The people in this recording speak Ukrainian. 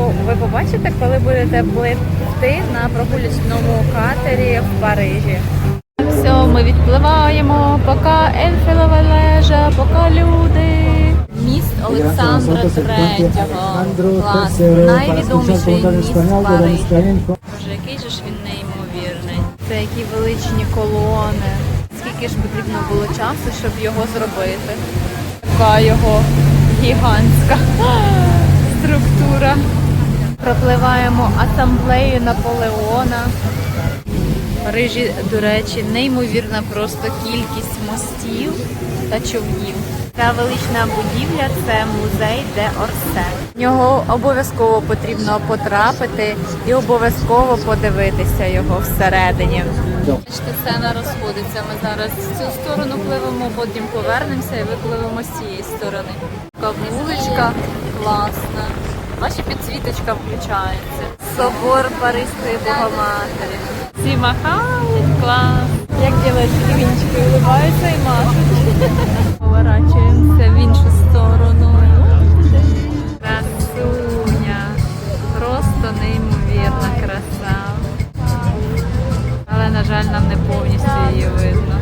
що ви побачите, коли будете плити на прогуляному катері в Парижі. Все, ми відпливаємо, поки Ейфелева вежа, поки люди. Міст Олександра III. Клас. Найвідоміший міст Парижа. Боже, який же ж він неймовірний. Це які величні колони. Скільки ж потрібно було часу, щоб його зробити? Така його гігантська структура. Пропливаємо асамблею Наполеона. В Парижі, до речі, неймовірна просто кількість мостів та човнів. Ця велична будівля це музей де Орсе. В нього обов'язково потрібно потрапити і обов'язково подивитися його всередині. Бачите, сцена розходиться. Ми зараз в цю сторону пливемо, потім повернемося і випливемо з цієї сторони. Така вуличка класна. Ваша підсвіточка включається. Собор Паризької Богоматері. Всі махають, клас. Як дівчатки вінчики улибаються і машуть. Поворачуємося в іншу сторону. Красуня. Просто неймовірна краса. Але, на жаль, нам не повністю її видно.